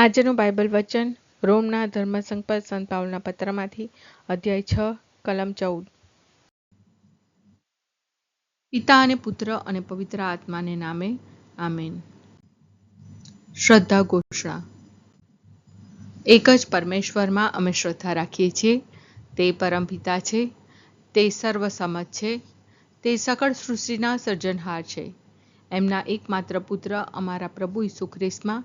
આજનું બાઇબલ વચન, રોમના ધર્મસંઘ પર સંત પાઉલના પત્રમાંથી, અધ્યાય છ, કલમ ચૌદ. પિતા અને પુત્ર અને પવિત્ર આત્માને નામે, આમેન. શ્રદ્ધા ઘોષણા. એક જ પરમેશ્વરમાં અમે શ્રદ્ધા રાખીએ છીએ. તે પરમ પિતા છે. તે સર્વસમત છે. તે સકળ સૃષ્ટિના સર્જનહાર છે. એમના એકમાત્ર પુત્ર અમારા પ્રભુ ઈસુ ખ્રિસ્તમાં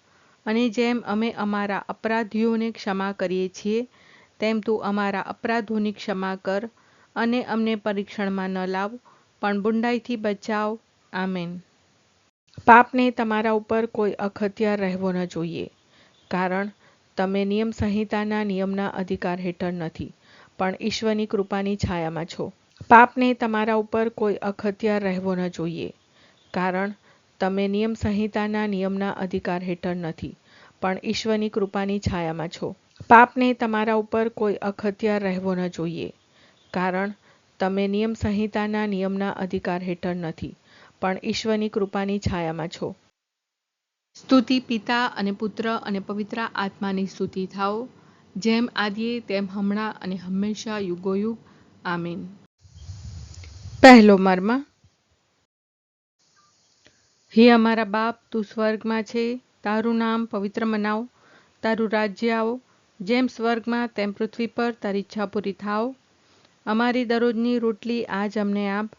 અને જેમ અમે અમારા અપરાધીઓને ક્ષમા કરીએ છીએ, તેમ તું અમારા અપરાધોની ક્ષમા કર અને અમને પરીક્ષણમાં ન લાવ, પણ બુંડાઈથી બચાવ. આમેન. પાપને તમારા ઉપર કોઈ અખત્યાર રહેવો ન જોઈએ, કારણ તમે નિયમ સંહિતાના નિયમના અધિકાર હેઠળ નથી, પણ ઈશ્વરની કૃપાની છાયામાં છો. પાપને તમારા ઉપર કોઈ અખત્યાર રહેવો ન જોઈએ, કારણ તમે નિયમ સંહિતાના નિયમના અધિકાર હેઠળ નથી પણ ઈશ્વરની કૃપાની છાયામાં છો. પાપને તમારા ઉપર કોઈ અખત્યાર રહેવો ન જોઈએ કારણ તમે નિયમ સંહિતાના નિયમના અધિકાર હેઠળ નથી પણ ઈશ્વરની કૃપાની છાયામાં છો. સ્તુતિ પિતા અને પુત્ર અને પવિત્ર આત્માની સ્તુતિ થાઓ જેમ આદિએ તેમ હમણાં અને હંમેશા યુગોયુગ. આમીન. પહેલો મર્મ હે અમારા બાપ, તું સ્વર્ગમાં છે, તારું નામ પવિત્ર મનાવ, તારું રાજ્ય આવો, જેમ સ્વર્ગમાં તેમ પૃથ્વી પર તારી ઈચ્છા પૂરી થાવ. અમારી દરરોજની રોટલી આજ અમને આપ,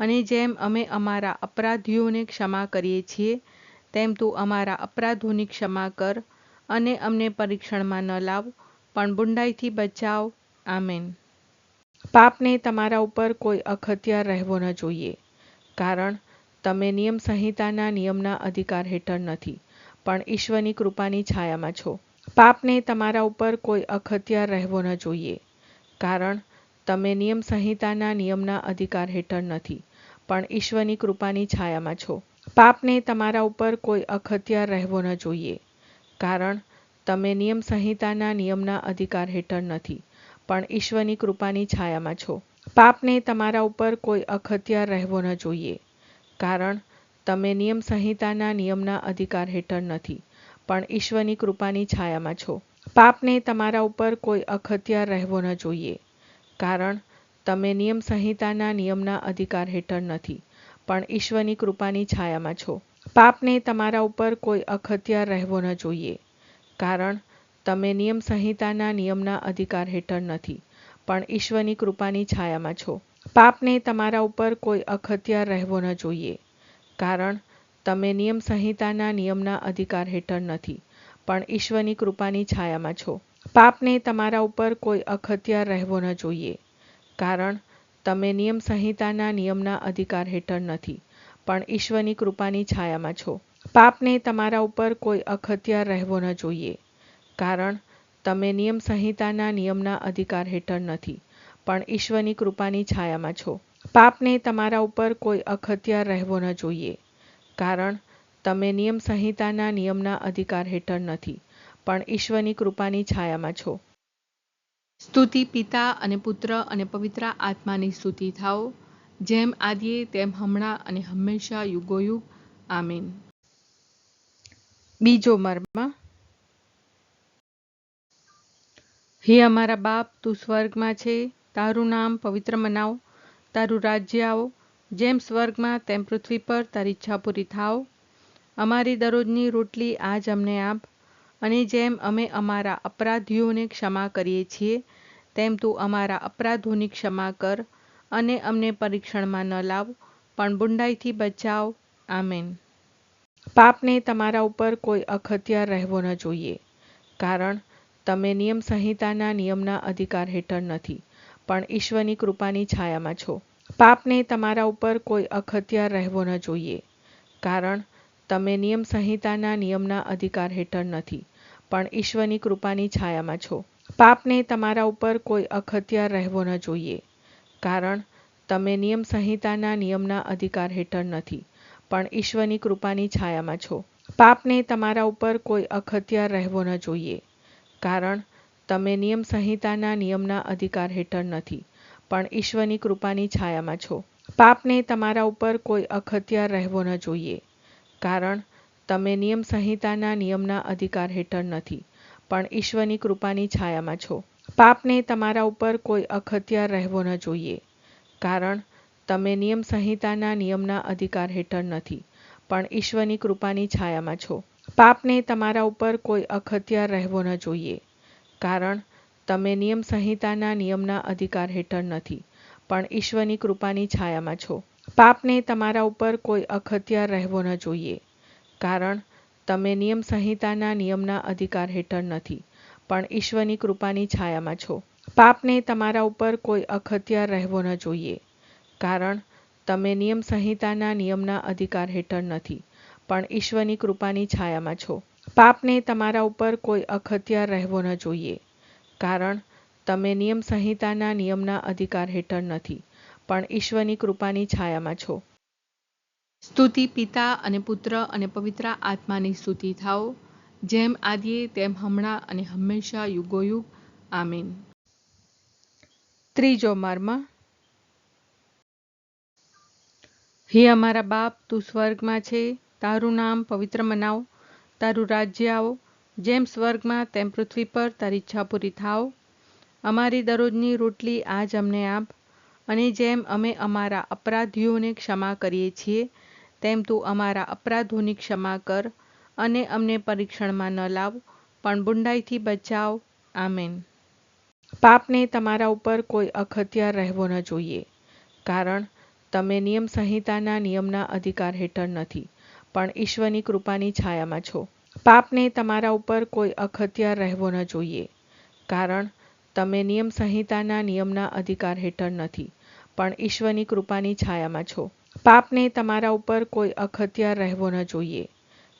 અને જેમ અમે અમારા અપરાધીઓને ક્ષમા કરીએ છીએ, તેમ તું અમારા અપરાધોની ક્ષમા કર, અને અમને પરીક્ષણમાં ન લાવ, પણ બુંડાઈથી બચાવ. આમેન. પાપને તમારા ઉપર કોઈ અખત્યાર રહેવો ન જોઈએ, કારણ તમે નિયમ સંહિતાના નિયમના અધિકાર હેઠળ નથી, પણ ઈશ્વરની કૃપાની છાયામાં છો. પાપને તમારા ઉપર કોઈ અખત્યાર રહેવો ન જોઈએ, કારણ તમે નિયમ સંહિતાના નિયમના અધિકાર હેઠળ નથી, પણ ઈશ્વરની કૃપાની છાયામાં છો. પાપને તમારા ઉપર કોઈ અખત્યાર રહેવો ન જોઈએ, કારણ તમે નિયમ સંહિતાના નિયમના અધિકાર હેઠળ નથી, પણ ઈશ્વરની કૃપાની છાયામાં છો. પાપને તમારા ઉપર કોઈ અખત્યાર રહેવો ન જોઈએ કારણ, તમે નિયમ સંહિતાના નિયમના અધિકાર હેઠળ નથી, પણ ઈશ્વરની કૃપાની છાયામાં છો. પાપને તમારા ઉપર કોઈ અખત્યાર રહેવો ન જોઈએ. કારણ, તમે નિયમ સંહિતાના નિયમના અધિકાર હેઠળ નથી, પણ ઈશ્વરની કૃપાની છાયામાં છો. પાપને તમારા ઉપર કોઈ અખત્યાર રહેવો ન જોઈએ. કારણ, તમે નિયમ સંહિતાના નિયમના અધિકાર હેઠળ નથી, પણ ઈશ્વરની કૃપાની છાયામાં છો. પાપને તમારા ઉપર કોઈ અખત્યાર રહેવો ન જોઈએ. કારણ, તમે નિયમ સંહિતાના નિયમના અધિકાર હેઠળ નથી, પણ ઈશ્વરની કૃપાની છાયામાં છો. પાપને તમારા ઉપર કોઈ અખત્યાર રહેવો ન જોઈએ. કારણ, તમે નિયમ સંહિતાના નિયમના અધિકાર હેઠળ નથી, પણ ઈશ્વરની કૃપાની છાયામાં છો. પાપને તમારા ઉપર કોઈ અખત્યાર રહેવો ન જોઈએ. કારણ, તમે નિયમ સંહિતાના નિયમના અધિકાર હેઠળ નથી પણ ઈશ્વરની કૃપાની છાયામાં છો. પાપને તમારા ઉપર કોઈ અખત્યાર રહેવો ન જોઈએ. કારણ તમે નિયમ સંહિતાના નિયમના અધિકાર હેઠળ નથી પણ ઈશ્વરની કૃપાની છાયામાં છો. સ્તુતિ પિતા અને પુત્ર અને પવિત્ર આત્માની સ્તુતિ થાઓ. જેમ આદિએ તેમ હમણાં અને હંમેશા યુગોયુગ. આમીન. બીજો મર્મ. હે અમારા બાપ તું સ્વર્ગમાં છે. તારું નામ પવિત્ર મનાવ, તારું રાજ્ય આવો, જેમ સ્વર્ગમાં તેમ પૃથ્વી પર તારી ઈચ્છા પૂરી થાવ અમારી દરરોજની રોટલી આજ અમને આપ, અને જેમ અમે અમારા અપરાધીઓને ક્ષમા કરીએ છીએ, તેમ તું અમારા અપરાધોની ક્ષમા કર, અને અમને પરીક્ષણમાં ન લાવ, પણ બુંડાઈથી બચાવ. આમેન. પાપને તમારા ઉપર કોઈ અખત્યાર રહેવો ન જોઈએ, કારણ તમે નિયમ સંહિતાના નિયમના અધિકાર હેઠળ નથી. પણ ઈશ્વરની કૃપાની છાયામાં છો. પાપને તમારા ઉપર કોઈ અખત્યાર રહેવો ન જોઈએ. કારણ, તમે નિયમ સંહિતાના નિયમના અધિકાર હેઠળ નથી, પણ ઈશ્વરની કૃપાની છાયામાં છો. પાપને તમારા ઉપર કોઈ અખત્યાર રહેવો ન જોઈએ. કારણ, તમે નિયમ સંહિતાના નિયમના અધિકાર હેઠળ નથી, પણ ઈશ્વરની કૃપાની છાયામાં છો. પાપને તમારા ઉપર કોઈ અખત્યાર રહેવો ન જોઈએ. કારણ તમે નિયમ સંહિતાના નિયમના અધિકાર હેઠળ નથી, પણ ઈશ્વરની કૃપાની છાયામાં છો. પાપને તમારા ઉપર કોઈ અખત્યાર રહેવો ન જોઈએ, કારણ તમે નિયમ સંહિતાના નિયમના અધિકાર હેઠળ નથી, પણ ઈશ્વરની કૃપાની છાયામાં છો. પાપને તમારા ઉપર કોઈ અખત્યાર રહેવો ન જોઈએ, કારણ તમે નિયમ સંહિતાના નિયમના અધિકાર હેઠળ નથી, પણ ઈશ્વરની કૃપાની છાયામાં છો. પાપને તમારા ઉપર કોઈ અખત્યાર રહેવો ન જોઈએ કારણ, તમે નિયમ સંહિતાના નિયમના અધિકાર હેઠળ નથી, પણ ઈશ્વરની કૃપાની છાયામાં છો. પાપને તમારા ઉપર કોઈ અખત્યાર રહેવો ન જોઈએ. કારણ, તમે નિયમ સંહિતાના નિયમના અધિકાર હેઠળ નથી, પણ ઈશ્વરની કૃપાની છાયામાં છો. પાપને તમારા ઉપર કોઈ અખત્યાર રહેવો ન જોઈએ. કારણ, તમે નિયમ સંહિતાના નિયમના અધિકાર હેઠળ નથી, પણ ઈશ્વરની કૃપાની છાયામાં છો. પાપને તમારા ઉપર કોઈ અખત્યાર રહેવો ન જોઈએ. કારણ તમે નિયમ સંહિતાના નિયમના અધિકાર હેઠળ નથી પણ ઈશ્વરની કૃપાની છાયામાં છો. સ્તુતિ પિતા અને પુત્ર અને પવિત્ર આત્માની સ્તુતિ થાઓ. જેમ આદિએ તેમ હમણાં અને હંમેશા યુગોયુગ. આમીન. ત્રીજો મર્મ. હે અમારા બાપ તું સ્વર્ગમાં છે. તારું નામ પવિત્ર મનાવ. તારું રાજ્ય આવો. જેમ સ્વર્ગમાં, તેમ પૃથ્વી પર તારી ઈચ્છા પૂરી થાવ અમારી દરરોજની રોટલી આજ અમને આપ. અને જેમ અમે અમારા અપરાધીઓને ક્ષમા કરીએ છીએ, તેમ તું અમારા અપરાધોની ક્ષમા કર અને અમને પરીક્ષણમાં ન લાવ, પણ બુંડાઈથી બચાવ. આમેન. પાપને તમારા ઉપર કોઈ અખત્યાર રહેવો ન જોઈએ, કારણ તમે નિયમ સંહિતાના નિયમના અધિકાર હેઠળ નથી. પણ ઈશ્વરની કૃપાની છાયામાં છો. પાપને તમારા ઉપર કોઈ અખત્યાર રહેવો ન જોઈએ. કારણ, તમે નિયમ સંહિતાના નિયમના અધિકાર હેઠળ નથી, પણ ઈશ્વરની કૃપાની છાયામાં છો. પાપને તમારા ઉપર કોઈ અખત્યાર રહેવો ન જોઈએ.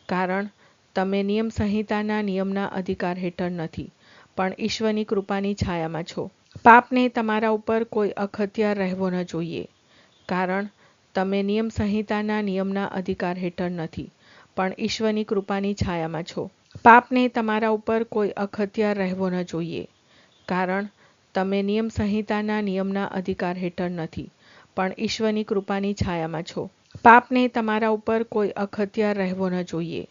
કારણ, તમે નિયમ સંહિતાના નિયમના અધિકાર હેઠળ નથી, પણ ઈશ્વરની કૃપાની છાયામાં છો. પાપને તમારા ઉપર કોઈ અખત્યાર રહેવો ન જોઈએ. કારણ તમે નિયમ સંહિતાના નિયમના અધિકાર હેઠળ નથી, પણ ઈશ્વરની કૃપાની છાયામાં છો. પાપને તમારા ઉપર કોઈ અખત્યાર રહેવો ન જોઈએ, કારણ તમે નિયમ સંહિતાના નિયમના અધિકાર હેઠળ નથી, પણ ઈશ્વરની કૃપાની છાયામાં છો. પાપને તમારા ઉપર કોઈ અખત્યાર રહેવો ન જોઈએ,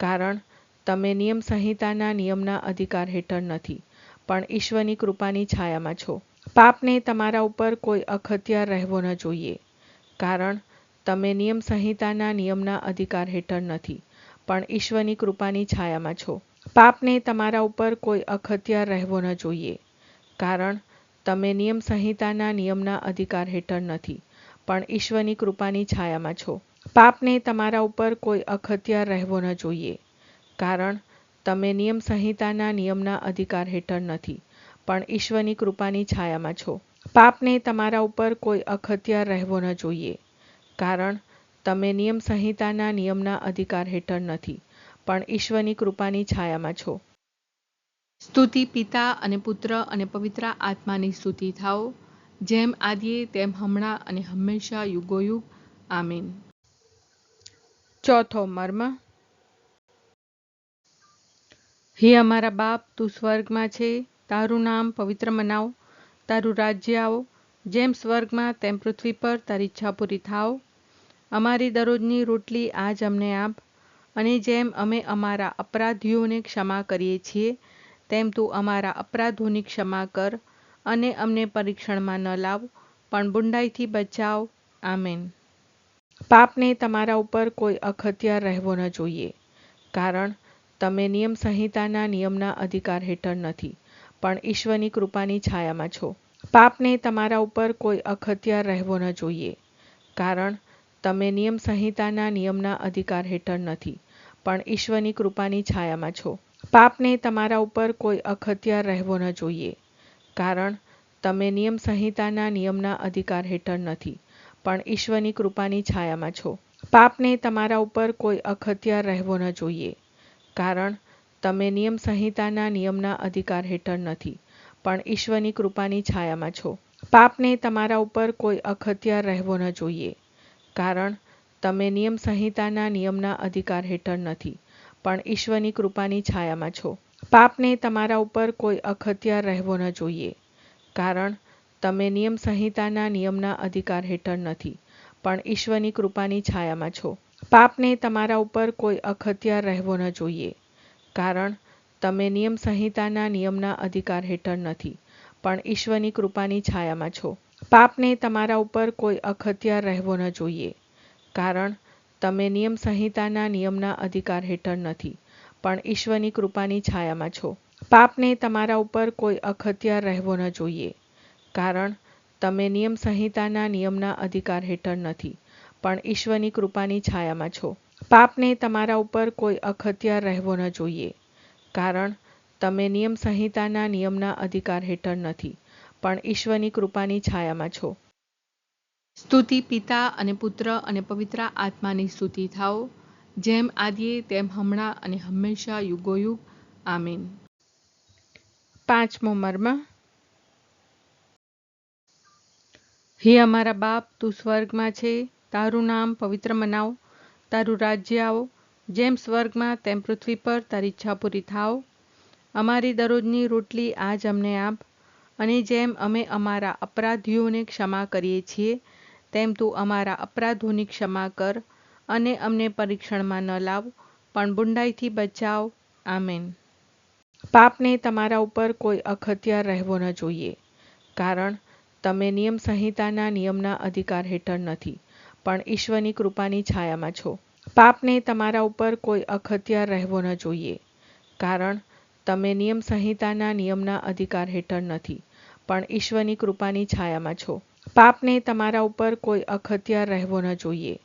કારણ તમે નિયમ સંહિતાના નિયમના અધિકાર હેઠળ નથી, પણ ઈશ્વરની કૃપાની છાયામાં છો. પાપને તમારા ઉપર કોઈ અખત્યાર રહેવો ન જોઈએ કારણ તમે નિયમ સંહિતાના નિયમના અધિકાર હેઠળ નથી, પણ ઈશ્વરની કૃપાની છાયામાં છો. પાપને તમારા ઉપર કોઈ અખત્યાર રહેવો ન જોઈએ, કારણ તમે નિયમ સંહિતાના નિયમના અધિકાર હેઠળ નથી, પણ ઈશ્વરની કૃપાની છાયામાં છો. પાપને તમારા ઉપર કોઈ અખત્યાર રહેવો ન જોઈએ, કારણ તમે નિયમ સંહિતાના નિયમના અધિકાર હેઠળ નથી, પણ ઈશ્વરની કૃપાની છાયામાં છો. પાપને તમારા ઉપર કોઈ અખત્યાર રહેવો ન જોઈએ. કારણ તમે નિયમ સંહિતાના નિયમના અધિકાર હેઠળ નથી પણ ઈશ્વરની કૃપાની છાયામાં છો. સ્તુતિ પિતા અને પુત્ર અને પવિત્ર આત્માની સ્તુતિ થાઓ. જેમ આદિએ તેમ હમણાં અને હંમેશા યુગોયુગ. આમીન. ચોથો મર્મ. હે અમારા બાપ તું સ્વર્ગમાં છે. તારું નામ પવિત્ર મનાવ. તારું રાજ્ય આવો. જેમ સ્વર્ગમાં તેમ પૃથ્વી પર તારી ઈચ્છા પૂરી થાવ અમારી દરરોજની રોટલી આજ અમને આપ. અને જેમ અમે અમારા અપરાધીઓને ક્ષમા કરીએ છીએ, તેમ તું અમારા અપરાધોની ક્ષમા કર અને અમને પરીક્ષણમાં ન લાવ, પણ બુંડાઈથી બચાવ. આમેન. પાપને તમારા ઉપર કોઈ અખત્યાર રહેવો ન જોઈએ, કારણ તમે નિયમ સંહિતાના નિયમના અધિકાર હેઠળ નથી. પણ ઈશ્વરની કૃપાની છાયામાં છો. પાપને તમારા ઉપર કોઈ અખત્યાર રહેવો ન જોઈએ. કારણ, તમે નિયમ સંહિતાના નિયમના અધિકાર હેઠળ નથી, પણ ઈશ્વરની કૃપાની છાયામાં છો. પાપને તમારા ઉપર કોઈ અખત્યાર રહેવો ન જોઈએ. કારણ, તમે નિયમ સંહિતાના નિયમના અધિકાર હેઠળ નથી, પણ ઈશ્વરની કૃપાની છાયામાં છો. પાપને તમારા ઉપર કોઈ અખત્યાર રહેવો ન જોઈએ. કારણ તમે નિયમ સંહિતાના નિયમના અધિકાર હેઠળ નથી, પણ ઈશ્વરની કૃપાની છાયામાં છો. પાપને તમારા ઉપર કોઈ અખત્યાર રહેવો ન જોઈએ, કારણ તમે નિયમ સંહિતાના નિયમના અધિકાર હેઠળ નથી, પણ ઈશ્વરની કૃપાની છાયામાં છો. પાપને તમારા ઉપર કોઈ અખત્યાર રહેવો ન જોઈએ, કારણ તમે નિયમ સંહિતાના નિયમના અધિકાર હેઠળ નથી, પણ ઈશ્વરની કૃપાની છાયામાં છો. પાપને તમારા ઉપર કોઈ અખત્યાર રહેવો ન જોઈએ કારણ, તમે નિયમ સંહિતાના નિયમના અધિકાર હેઠળ નથી, પણ ઈશ્વરની કૃપાની છાયામાં છો. પાપને તમારા ઉપર કોઈ અખત્યાર રહેવો ન જોઈએ. કારણ, તમે નિયમ સંહિતાના નિયમના અધિકાર હેઠળ નથી, પણ ઈશ્વરની કૃપાની છાયામાં છો. પાપને તમારા ઉપર કોઈ અખત્યાર રહેવો ન જોઈએ. કારણ, તમે નિયમ સંહિતાના નિયમના અધિકાર હેઠળ નથી, પણ ઈશ્વરની કૃપાની છાયામાં છો. પાપને તમારા ઉપર કોઈ અખત્યાર રહેવો ન જોઈએ. કારણ તમે નિયમ સંહિતાના નિયમના અધિકાર હેઠળ નથી પણ ઈશ્વરની કૃપાની છાયામાં છો. સ્તુતિ પિતા અને પુત્ર અને પવિત્ર આત્માની સ્તુતિ થાઓ. જેમ આદિએ તેમ હમણાં અને હંમેશા યુગોયુગ. આમીન. પાંચમો મર્મ. હે અમારા બાપ તું સ્વર્ગમાં છે. તારું નામ પવિત્ર મનાવ. તારું રાજ્ય આવો. જેમ સ્વર્ગમાં તેમ પૃથ્વી પર તારી ઈચ્છા પૂરી થાવ અમારી દરરોજની રોટલી આજ અમને આપ. અને જેમ અમે અમારા અપરાધીઓને ક્ષમા કરીએ છીએ, તેમ તું અમારા અપરાધોની ક્ષમા કર અને અમને પરીક્ષણમાં ન લાવ, પણ બુંડાઈથી બચાવ. આમેન. પાપને તમારા ઉપર કોઈ અખત્યાર રહેવો ન જોઈએ, કારણ તમે નિયમ સંહિતાના નિયમના અધિકાર હેઠળ નથી. પણ ઈશ્વરની કૃપાની છાયામાં છો. પાપને તમારા ઉપર કોઈ અખત્યાર રહેવો ન જોઈએ. કારણ, તમે નિયમ સંહિતાના નિયમના અધિકાર હેઠળ નથી, પણ ઈશ્વરની કૃપાની છાયામાં છો. પાપને તમારા ઉપર કોઈ અખત્યાર રહેવો ન જોઈએ.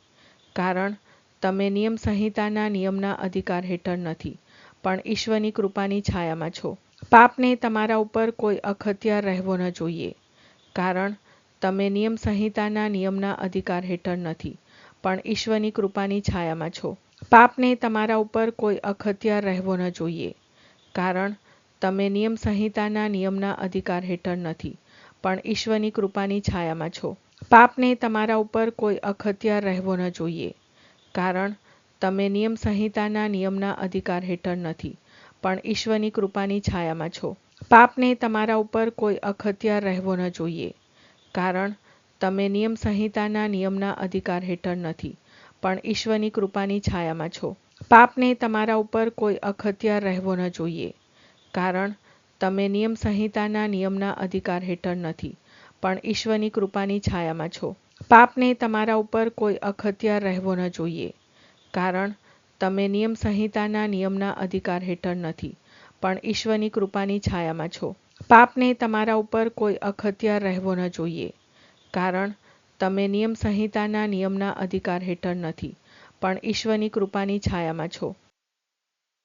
કારણ, તમે નિયમ સંહિતાના નિયમના અધિકાર હેઠળ નથી, પણ ઈશ્વરની કૃપાની છાયામાં છો. પાપને તમારા ઉપર કોઈ અખત્યાર રહેવો ન જોઈએ. કારણ તમે નિયમ સંહિતાના નિયમના અધિકાર હેઠળ નથી, પણ ઈશ્વરની કૃપાની છાયામાં છો. પાપને તમારા ઉપર કોઈ અખત્યાર રહેવો ન જોઈએ, કારણ તમે નિયમ સંહિતાના નિયમના અધિકાર હેઠળ નથી, પણ ઈશ્વરની કૃપાની છાયામાં છો. પાપને તમારા ઉપર કોઈ અખત્યાર રહેવો ન જોઈએ, કારણ તમે નિયમ સંહિતાના નિયમના અધિકાર હેઠળ નથી, પણ ઈશ્વરની કૃપાની છાયામાં છો. પાપને તમારા ઉપર કોઈ અખત્યાર રહેવો ન જોઈએ કારણ, તમે નિયમ સંહિતાના નિયમના અધિકાર હેઠળ નથી, પણ ઈશ્વરની કૃપાની છાયામાં છો. પાપને તમારા ઉપર કોઈ અખત્યાર રહેવો ન જોઈએ. કારણ, તમે નિયમ સંહિતાના નિયમના અધિકાર હેઠળ નથી, પણ ઈશ્વરની કૃપાની છાયામાં છો. પાપને તમારા ઉપર કોઈ અખત્યાર રહેવો ન જોઈએ. કારણ, તમે નિયમ સંહિતાના નિયમના અધિકાર હેઠળ નથી, પણ ઈશ્વરની કૃપાની છાયામાં છો. પાપને તમારા ઉપર કોઈ અખત્યાર રહેવો ન જોઈએ. કારણ, તમે નિયમ સંહિતાના નિયમના અધિકાર હેઠળ નથી, પણ ઈશ્વરની કૃપાની છાયામાં છો.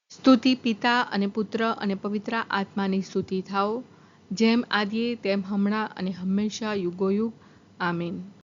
સ્તુતિ પિતા અને પુત્ર અને પવિત્ર આત્માની સ્તુતિ થાઓ. જેમ આદિએ, તેમ હમણાં અને હંમેશા યુગોયુગ. આમીન.